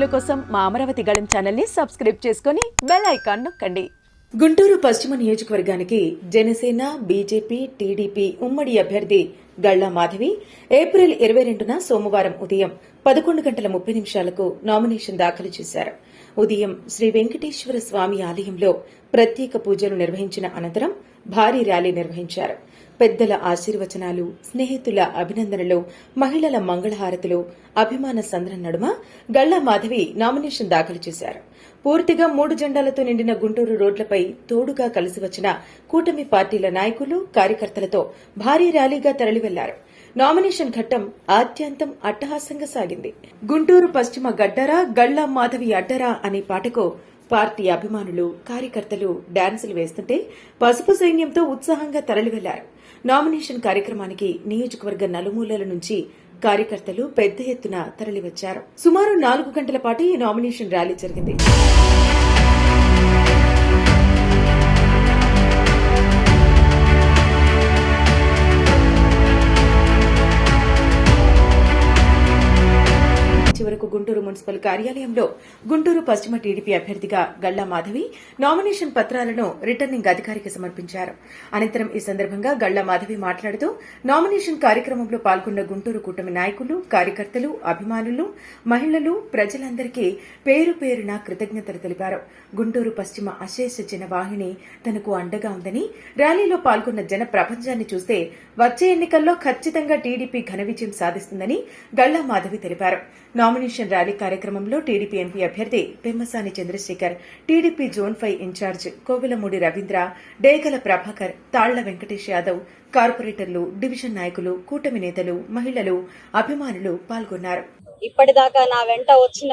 వీడియోల కోసం మా అమరావతి గళం ఛానల్ని సబ్స్క్రైబ్ చేసుకొని బెల్ ఐకాన్ నొక్కండి. గుంటూరు పశ్చిమ నియోజకవర్గానికి జనసేన బీజేపీ టీడీపీ ఉమ్మడి అభ్యర్థి గళ్ళా మాధవి ఏప్రిల్ ఇరవై రెండున సోమవారం ఉదయం పదకొండు గంటల ముప్పై నిమిషాలకు నామినేషన్ దాఖలు చేశారు. ఉదయం శ్రీ వెంకటేశ్వర స్వామి ఆలయంలో ప్రత్యేక పూజలు నిర్వహించిన అనంతరం భారీ ర్యాలీ నిర్వహించారు. పెద్దల ఆశీర్వచనాలు స్నేహితుల అభినందనలు మహిళల మంగళహారతులు అభిమాన సంద్రం నడుమ గళ్ళా మాధవి నామినేషన్ దాఖలు చేశారు. పూర్తిగా మూడు జెండాలతో నిండిన గుంటూరు రోడ్లపై తోడుగా కలిసి వచ్చిన కూటమి పార్టీల నాయకులు కార్యకర్తలతో భారీ ర్యాలీగా తరలివెళ్ళారు. నామినేషన్ ఘట్టం ఆద్యంతం అట్టహాసంగా సాగింది. గుంటూరు పశ్చిమ గడ్డరా గళ్ళ మాధవి అడ్డరా అనే పాటకు పార్టీ అభిమానులు కార్యకర్తలు డాన్సులు వేస్తుంటే పసుపు సైన్యంతో ఉత్సాహంగా తరలివెళ్ళారు. నామినేషన్ కార్యక్రమానికి నియోజకవర్గ నలుమూలల నుంచి కార్యకర్తలు పెద్ద ఎత్తున తరలివచ్చారు. సుమారు నాలుగు గంటల పాటు ఈ నామినేషన్ ర్యాలీ జరిగింది. మున్సిపల్ కార్యాలయంలో గుంటూరు పశ్చిమ టీడీపీ అభ్యర్థిగా గల్లా మాధవి నామినేషన్ పత్రాలను రిటర్నింగ్ అధికారికి సమర్పించారు. అనంతరం ఈ సందర్భంగా గల్లా మాధవి మాట్లాడుతూ నామినేషన్ కార్యక్రమంలో పాల్గొన్న గుంటూరు కూటమి నాయకులు కార్యకర్తలు అభిమానులు మహిళలు ప్రజలందరికీ పేరు పేరున కృతజ్ఞతలు తెలిపారు. గుంటూరు పశ్చిమ అశేష జనవాహిని తనకు అండగా ఉందని ర్యాలీలో పాల్గొన్న జన ప్రపంచాన్ని చూస్తే వచ్చే ఎన్నికల్లో ఖచ్చితంగా టీడీపీ ఘన విజయం సాధిస్తుందని గల్లా మాధవి తెలిపారు. నామినేషన్ ర్యాలీ కార్యక్రమంలో టీడీపీ ఎంపీ అభ్యర్థి Pemmasani Chandrashekar TDP zone five in charge Kovilamudi Ravindra Degala Prabhakar Talla Venkatesh Yadav కార్పొరేటర్లు డివిజన్ నాయకులు కూటమి నేతలు మహిళలు అభిమానులు పాల్గొన్నారు. ఇప్పటిదాకా నా వెంట వచ్చిన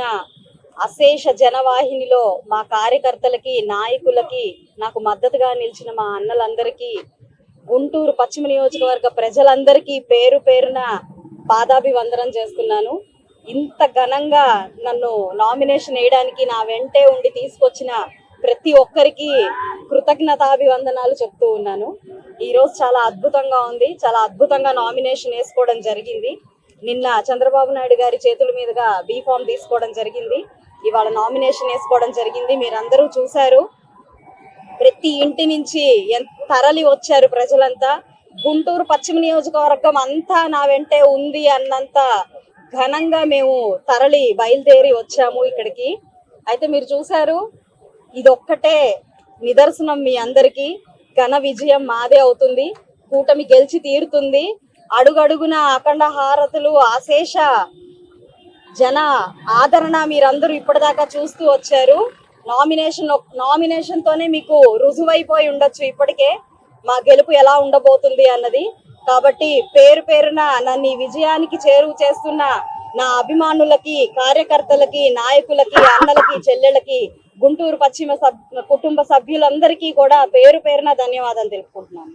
అశేష జనవాహినిలో మా కార్యకర్తలకి నాయకులకి నాకు మద్దతుగా నిలిచిన మా అన్నలందరికీ గుంటూరు పశ్చిమ నియోజకవర్గ ప్రజలందరికీ పేరు పేరున పాదాభివందనం చేస్తున్నాను. ఇంత ఘనంగా నన్ను నామినేషన్ వేయడానికి నా వెంటే ఉండి తీసుకొచ్చిన ప్రతి ఒక్కరికి కృతజ్ఞతాభివందనాలు చెప్తూ ఉన్నాను. ఈ రోజు చాలా అద్భుతంగా ఉంది. చాలా అద్భుతంగా నామినేషన్ వేసుకోవడం జరిగింది. నిన్న చంద్రబాబు నాయుడు గారి చేతుల మీదుగా బీఫామ్ తీసుకోవడం జరిగింది. ఇవాళ నామినేషన్ వేసుకోవడం జరిగింది. మీరందరూ చూశారు. ప్రతి ఇంటి నుంచి ఎంత తరలి వచ్చారు ప్రజలంతా. గుంటూరు పశ్చిమ నియోజకవర్గం అంతా నా వెంటే ఉంది అన్నంత ఘనంగా మేము తరలి బయలుదేరి వచ్చాము ఇక్కడికి. అయితే మీరు చూశారు ఇదొక్కటే నిదర్శనం మీ అందరికీ. ఘన విజయం మాదే అవుతుంది. కూటమి గెలిచి తీరుతుంది. అడుగడుగున అఖండ హారతులు ఆశేష జన ఆదరణ మీరందరూ ఇప్పటిదాకా చూస్తూ వచ్చారు. నామినేషన్ నామినేషన్ తోనే మీకు రుజువైపోయి ఉండొచ్చు ఇప్పటికే. మా గెలుపు ఎలా ఉండబోతుంది అన్నది కాబట్టి పేరు పేరున నన్ను ఈ విజయానికి చేరువ చేస్తున్న నా అభిమానులకి కార్యకర్తలకి నాయకులకి అన్నలకి చెల్లెలకి గుంటూరు పశ్చిమ సబ్ కుటుంబ సభ్యులందరికీ కూడా పేరు పేరున ధన్యవాదాలు తెలుపుకుంటున్నాను.